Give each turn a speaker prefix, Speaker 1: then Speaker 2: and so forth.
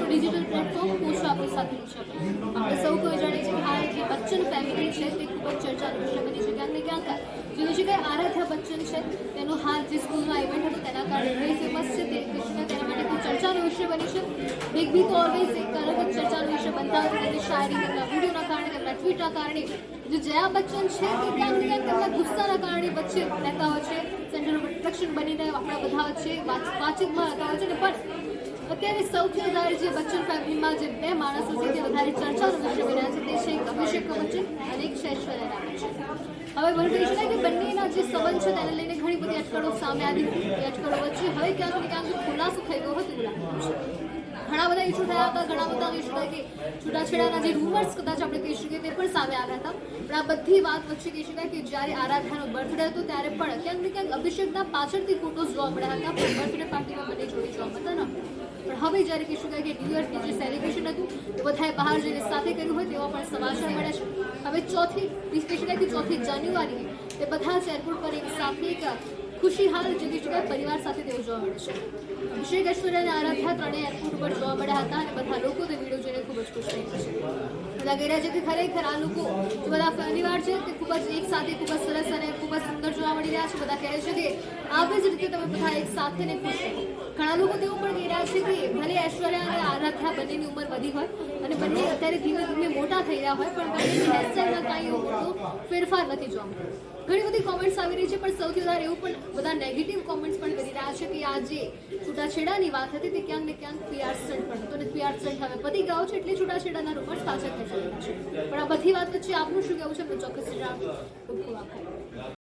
Speaker 1: Digital platform post office આપણે સૌ કોઈ જાણીએ છીએ કે હાલ જે બચ્ચન ફેમિલી છે કે બચ્ચન છે તેનો હાલ જે સ્કૂલમાં ઇવેન્ટ હતો તેના કારણે ફેમસ છે તેના માટે ખૂબ ચર્ચાનો વિષય બની છે? બિગ બી તો ઓલવેઝ ચર્ચાનો વિષય બનતા હોય તેમની શાયરી તેમના વિડીયોના કારણે જે જયા બચ્ચન છે તે ક્યાંક ને ક્યાંક તેમના ગુસ્સાના વચ્ચે રહેતા હોય છે સેન્ટર ઓફ બનીને આપણા બધા વચ્ચે વાત- વાતચીતમાં રહેતા હોય છે ને, પણ અત્યારે સૌથી વધારે જે બચ્ચન ફેમિલીમાં જે બે માણસો છે તે વધારે ચર્ચાનો વિષય બન્યા છે, તે છે એક અભિષેક બચ્ચન અને એક છે રામ રાય હવે મને કહી શકાય કે બંનેના જે સંબંધ છે તેને લઈને ઘણી બધી અટકળો સામે આવી હતી. અટકળો વચ્ચે હવે ક્યાંક ને ક્યાંક ખુલાસો થઈ ગયો હતો એવું લાગે છે. ઘણા બધા ઇશ્યુ થયા હતા, ઘણા બધા ઇશ્યુ થયા કે છૂટાછેડાના જે રૂમર્સ કદાચ આપણે કહી શકીએ તે પણ સામે આવ્યા હતા. પણ આ બધી વાત વચ્ચે કહી શકાય કે જ્યારે આરાધ્યાનો બર્થડે હતો ત્યારે પણ ક્યાંક ને ક્યાંક અભિષેકના પાછળથી ફોટોઝ જોવા મળ્યા હતા, પણ બર્થડે પાર્ટીમાં બંને જોડી જોવા મળતા ન પણ હવે જ્યારે કહી શકાય કે ન્યૂ યરની જે સેલિબ્રેશન હતું, તે બધાએ બહાર જઈને સાથે કર્યું હોય તેવા પણ સમાચાર મળ્યા છે. હવે ચોથી, કહી શકાય કે ચોથી જાન્યુઆરી તે બધા જ એરપોર્ટ પર એક સાથે એક ખુશી હાલ જે જુદા પરિવાર સાથે તેઓ જોવા મળે છે. અભિષેક ઐશ્વર્ય અને આરાધ્યા ત્રણેય એરપોર્ટ ઉપર જોવા મળ્યા હતા અને બધા લોકો તે વીડિયો જોઈને ખૂબ જ ખુશ થઈ ગયા છે. કહી રહ્યા છે કે ખરેખર આ લોકો જે બધા પરિવાર છે તે ખૂબ જ એક સાથે ખૂબ જ સરસ અને ખૂબ જ સુંદર જોવા મળી રહ્યા છે. બધા કહે છે કે આવી જ રીતે તમે બધા એક સાથે ને ખુશ ઘણા લોકો તેવું કે ભલે ઐશ્વર્યા અને આરાધ્યા બંનેની ઉંમર વધી હોય અને બંને અત્યારે ધીમે ધીમે મોટા થઈ રહ્યા હોય, પણ બંનેની હેરસ્ટાઇલમાં કાંઈ એવો મોટો ફેરફાર નથી જોવા ઘણી બધી કોમેન્ટ્સ આવી રહી છે, પણ સૌથી વધારે એવું પણ બધા નેગેટિવ કોમેન્ટ્સ પણ કરી રહ્યા છે કે આ જે છૂટાછેડાની વાત હતી તે ક્યાંક ને ક્યાંક પીઆર સ્ટન્ટ પણ હતો અને પીઆર સ્ટન્ટ હવે પતી ગયો છે, એટલે છૂટાછેડાના રૂમર્સ પાછા ખેંચાઈ છે. પણ આ બધી વાત વચ્ચે આપનું શું કહેવું છે? આપણે ચોક્કસ ખૂબ ખૂબ